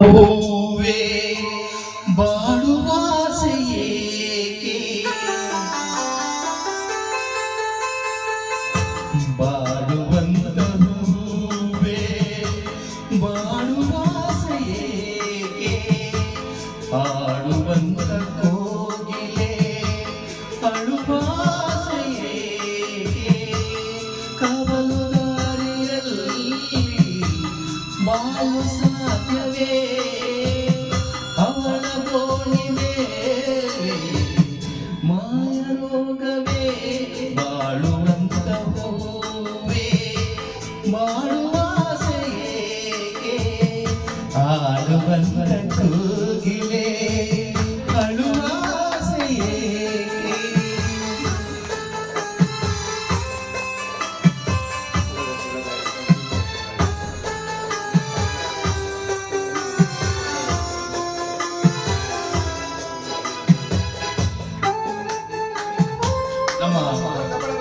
ಹೂವೇ ಬಾಡುವಾಸೆ ಏಕೆ ಬಾಡುವಂತ ಬಾಳು ಸಾಧ್ಯವೇ ಅವಳ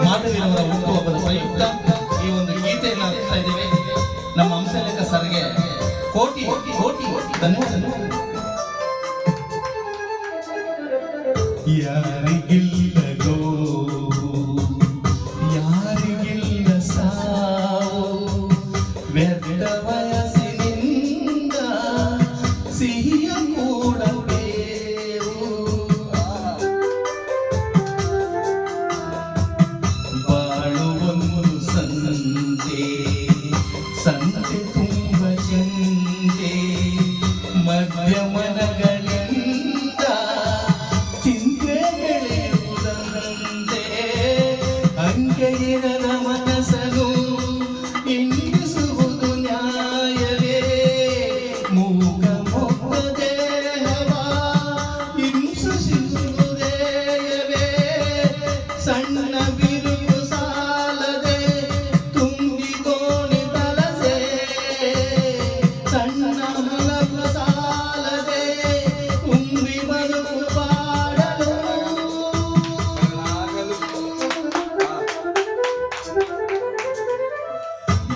ಮಾಧವಿರವರ ಹುಟ್ಟುಹಬ್ಬದ ಪ್ರಯುಕ್ತ ಈ ಒಂದು ಗೀತೆಯನ್ನು ಹಾಕ್ತಾ ಇದ್ದೇವೆ. ನಮ್ಮ ಹಂಸಲೇಖ ಸರ್ಗೆ ಕೋಟಿ ಕೋಟಿ ಧನ್ಯವಾದಗಳು. ಯಾರಿಗಿಲ್ಲ மயமனகளின்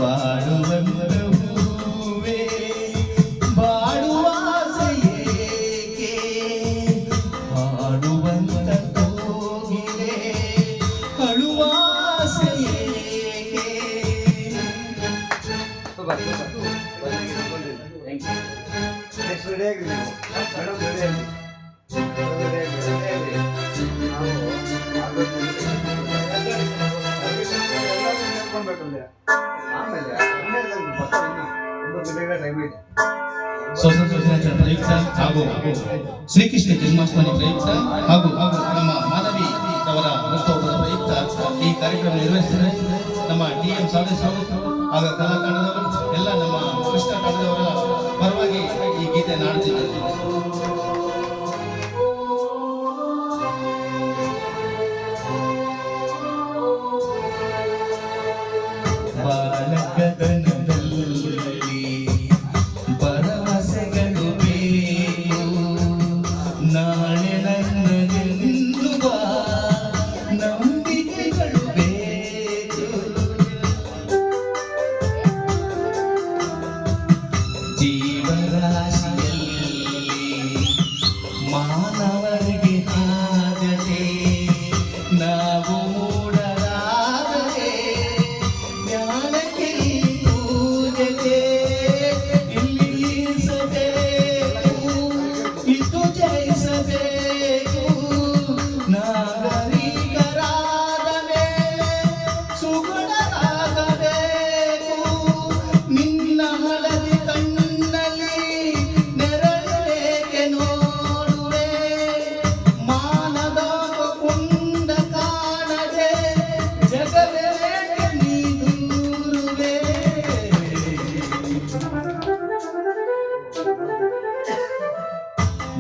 ಬಾಳುವಂತ ಹೂವೇ ಬಾಡುವ ಆಸೆಯೇಕೆ ಹಾಡುವಂತ ಕೋಗಿಲೆ ಅಳುವ ಆಸೆಯೇಕೆ ನೆಕ್ಸ್ಟ್ ರೆಡಿ ಆಗ್ರಿ ನೀವು? ಮೇಡಮ್ ರೆಡಿ ಆಗ್ರಿ ಗಂಟೆಗಳ ಟೈಮ್ ಇದೆ ಸ್ವತಂತ್ರ ದಿನಾಚರಣೆ ಪ್ರಯುಕ್ತ ಹಾಗೂ ಶ್ರೀಕೃಷ್ಣ ಜನ್ಮಾಷ್ಟಮಿ ಪ್ರಯುಕ್ತ ಹಾಗೂ ಹಾಗೂ ನಮ್ಮ ಮಾನವಿ ಅವರ ಹುಟ್ಟುಹಬ್ಬದ ಪ್ರಯುಕ್ತ ಈ ಕಾರ್ಯಕ್ರಮ ನಿರ್ವಹಿಸಿದರೆ ನಮ್ಮ ಟಿ ಎಂ ಸಾಧೇಶ್ ಅವರು ಹಾಗೂ ಕಲಾ ತಂಡದವರು ಎಲ್ಲ ನಮ್ಮ ಕೃಷ್ಣ ತಂಡದವರ ಪರವಾಗಿ ಈ ಗೀತೆ ಹಾಡುತ್ತಿದ್ದಾರೆ. ಬಾಲಕದನದಲ್ಲಿ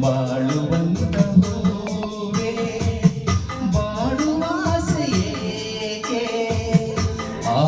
ಬಾಳುವಂತ ಹೂವೇ ಬಾಡುವಾಸೆಯೇಕೆ ಆ